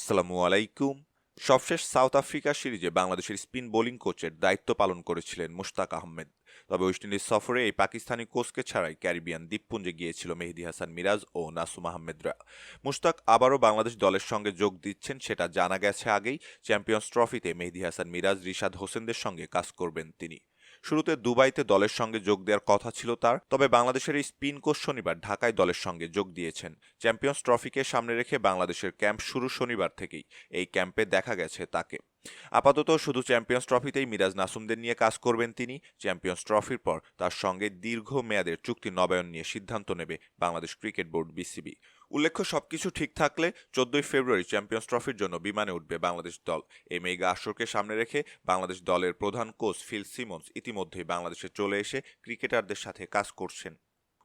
আসসালামু আলাইকুম। সবশেষ সাউথ আফ্রিকা সিরিজে বাংলাদেশের স্পিন বোলিং কোচের দায়িত্ব পালন করেছিলেন মুশতাক আহমেদ। তবে ওয়েস্ট ইন্ডিজ সফরে এই পাকিস্তানি কোচকে ছাড়াই ক্যারিবিয়ান দ্বীপপুঞ্জে গিয়েছিল মেহেদি হাসান মিরাজ ও নাসুম আহমেদরা। মুশতাক আবারও বাংলাদেশ দলের সঙ্গে যোগ দিচ্ছেন সেটা জানা গেছে আগেই। চ্যাম্পিয়ন্স ট্রফিতে মেহেদি হাসান মিরাজ, রিশাদ হোসেনদের সঙ্গে কাজ করবেন তিনি। শুরুতে দুবাইতে দলের সঙ্গে যোগ দেওয়ার কথা ছিল তার, তবে বাংলাদেশের এই স্পিন কোচ শনিবার ঢাকায় দলের সঙ্গে যোগ দিয়েছেন। চ্যাম্পিয়ন্স ট্রফিকে সামনে রেখে বাংলাদেশের ক্যাম্প শুরু শনিবার থেকেই। এই ক্যাম্পে দেখা গেছে তাকে। আপাতত শুধু চ্যাম্পিয়ন্স ট্রফিতেই মিরাজ নাসুমদের নিয়ে কাজ করবেন তিনি। চ্যাম্পিয়ন্স ট্রফির পর তার সঙ্গে দীর্ঘ মেয়াদের চুক্তি নবায়ন নিয়ে সিদ্ধান্ত নেবে বাংলাদেশ ক্রিকেট বোর্ড বিসিবি উল্লেখ্য, সবকিছু ঠিক থাকলে চোদ্দই ফেব্রুয়ারি চ্যাম্পিয়ন্স ট্রফির জন্য বিমানে উঠবে বাংলাদেশ দল। এই মেগা আসরকে সামনে রেখে বাংলাদেশ দলের প্রধান কোচ ফিল সিমন্স ইতিমধ্যেই বাংলাদেশে চলে এসে ক্রিকেটারদের সাথে কাজ করছেন।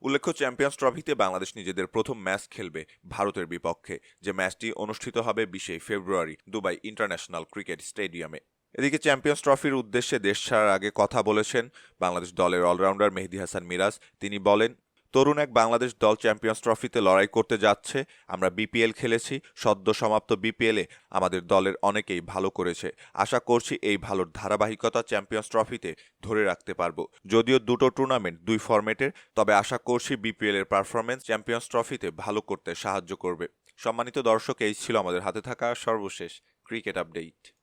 উল্লেখ্য, চ্যাম্পিয়ন্স ট্রফিতে বাংলাদেশ নিজেদের প্রথম ম্যাচ খেলবে ভারতের বিপক্ষে। যে ম্যাচটি অনুষ্ঠিত হবে বিশে ফেব্রুয়ারি দুবাই ইন্টারন্যাশনাল ক্রিকেট স্টেডিয়ামে। এদিকে চ্যাম্পিয়ন্স ট্রফির উদ্দেশ্যে দেশ ছাড়ার আগে কথা বলেছেন বাংলাদেশ দলের অলরাউন্ডার মেহেদি হাসান মিরাজ। তিনি বলেন তরুণ এক বাংলাদেশ দল চ্যাম্পিয়ন্স ট্রফিতে লড়াই করতে যাচ্ছে। আমরা বিপিএল খেলেছি, সদ্য সমাপ্ত বিপিএলে আমাদের দলের অনেকেই ভালো করেছে। আশা করছি এই ভালোর ধারাবাহিকতা চ্যাম্পিয়ন্স ট্রফিতে ধরে রাখতে পারব। যদিও দুটো টুর্নামেন্ট, দুই ফরম্যাটের, তবে আশা করছি বিপিএল এর পারফরমেন্স চ্যাম্পিয়ন্স ট্রফিতে ভালো করতে সাহায্য করবে। সম্মানিত দর্শক, এই ছিল আমাদের হাতে থাকা সর্বশেষ ক্রিকেট আপডেট।